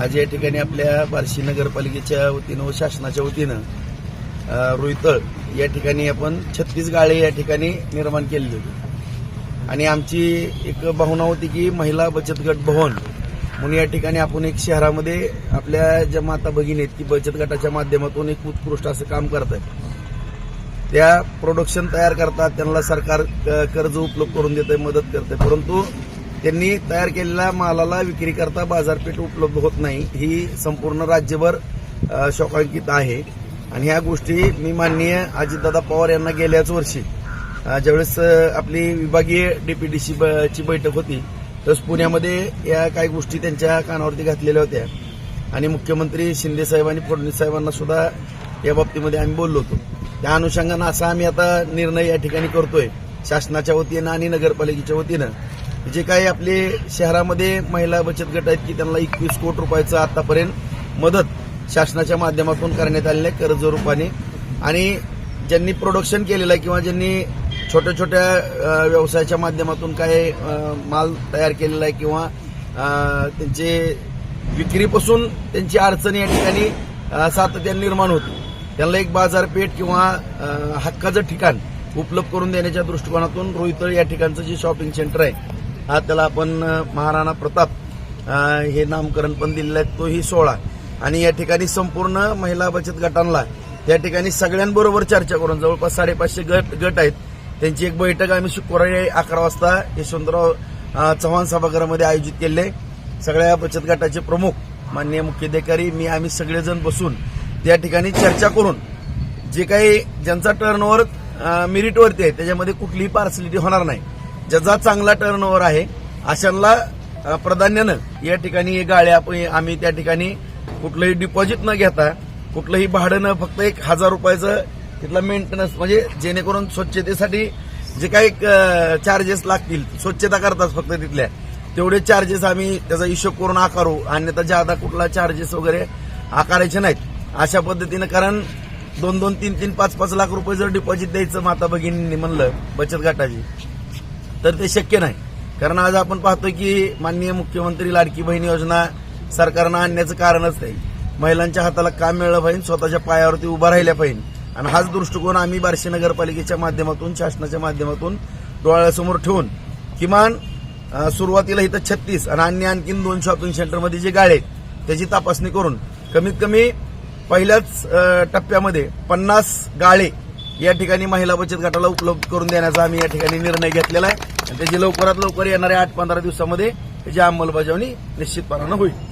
आज या ठिकाणी आपल्या बार्शी नगरपालिकेच्या वतीनं व शासनाच्या वतीनं रुईतळ या ठिकाणी आपण छत्तीस गाळे या ठिकाणी निर्माण केलेली होती. आणि आमची एक भावना होती की महिला बचत गट भवन म्हणून या ठिकाणी आपण एक शहरामध्ये आपल्या ज्या माता भगिनी आहेत की बचत गटाच्या माध्यमातून एक उत्कृष्ट असं काम करत आहे त्या प्रोडक्शन तयार करतात त्यांना सरकार क- कर्ज उपलब्ध करून देते मदत करते परंतु त्यांनी तयार केलेल्या मालाला विक्रीकरता बाजारपेठ उपलब्ध होत नाही. ही संपूर्ण राज्यभर शोकांकित आहे. आणि ह्या गोष्टी मी माननीय अजितदादा पवार यांना गेल्याच वर्षी ज्यावेळेस आपली विभागीय डीपीडीसी ची बैठक होती तस पुण्यामध्ये या काही गोष्टी त्यांच्या कानावरती घातलेल्या होत्या. आणि मुख्यमंत्री शिंदे साहेब आणि फडणवीस साहेबांना सुद्धा या बाबतीमध्ये आम्ही बोललो होतो. त्या अनुषंगानं असा आम्ही आता निर्णय या ठिकाणी करतोय. शासनाच्या वतीनं आणि नगरपालिकेच्या वतीनं. जे काही आपले शहरामध्ये महिला बचत गट आहेत की त्यांना एकवीस कोटी रुपयाचं आतापर्यंत मदत शासनाच्या माध्यमातून करण्यात आलेलं आहे कर्ज रूपाने. आणि ज्यांनी प्रोडक्शन केलेलं आहे किंवा ज्यांनी छोट्या छोट्या व्यवसायाच्या माध्यमातून काय माल तयार केलेला आहे किंवा त्यांचे विक्रीपासून त्यांची अडचण या ठिकाणी सातत्याने निर्माण होती. त्यांना एक बाजारपेठ किंवा हक्काचं ठिकाण उपलब्ध करून देण्याच्या दृष्टिकोनातून रोहितळ या ठिकाणचं जे शॉपिंग सेंटर आहे हा त्याला आपण महाराणा प्रताप हे नामकरण पण दिलेलं आहे तोही सोहळा आणि या ठिकाणी संपूर्ण महिला बचत गटांना त्या ठिकाणी सगळ्यांबरोबर चर्चा करून जवळपास साडेपाचशे गट गट आहेत. त्यांची एक बैठक आम्ही शुक्रवारी अकरा वाजता यशवंतराव चव्हाण सभागृहामध्ये आयोजित केले. सगळ्या बचत गटाचे प्रमुख माननीय मुख्याधिकारी मी आम्ही सगळेजण बसून त्या ठिकाणी चर्चा करून जे काही ज्यांचा टर्नओव्हर मेरिटवरती आहे त्याच्यामध्ये कुठलीही पार्सलिटी होणार नाही. ज्याचा चांगला टर्नओव्हर आहे अशांना प्राधान्यानं या ठिकाणी हे गाड्या आम्ही त्या ठिकाणी कुठलंही डिपॉझिट न घेता कुठलंही भाडं न फक्त एक हजार रुपयाचं तिथला मेंटेनन्स म्हणजे जेणेकरून स्वच्छतेसाठी जे काही चार्जेस लागतील स्वच्छता करतात फक्त तिथल्या तेवढे चार्जेस आम्ही त्याचा हिशोब करून आकारू अन्यथा ज्यादा कुठला चार्जेस वगैरे आकारायचे नाहीत. अशा पद्धतीनं कारण दोन दोन तीन तीन पाच पाच लाख रुपये जर डिपॉझिट द्यायचं माता भगिनींनी म्हणलं बचत गटाची तर ते शक्य नाही. कारण आज आपण पाहतो की माननीय मुख्यमंत्री लाडकी बहीण योजना सरकारनं आणण्याचं कारणच नाही महिलांच्या हाताला काम मिळलं पाहिजे स्वतःच्या पायावरती उभा राहिल्या पाहिजे. आणि हाच दृष्टिकोन आम्ही बार्शी नगरपालिकेच्या माध्यमातून शासनाच्या माध्यमातून डोळ्यासमोर ठेवून किमान सुरुवातीला इथं छत्तीस आणि अन्य आणखीन दोन शॉपिंग सेंटरमध्ये जे गाळे आहेत त्याची तपासणी करून कमीत कमी पहिल्याच टप्प्यामध्ये पन्नास गाळे या ठिकाणी महिला बचत गटाला उपलब्ध करून देण्याचा आम्ही या ठिकाणी निर्णय घेतलेला आहे. आणि त्याची लवकरात लवकर येणाऱ्या आठ पंधरा दिवसामध्ये त्याची अंमलबजावणी निश्चितपणानं होईल.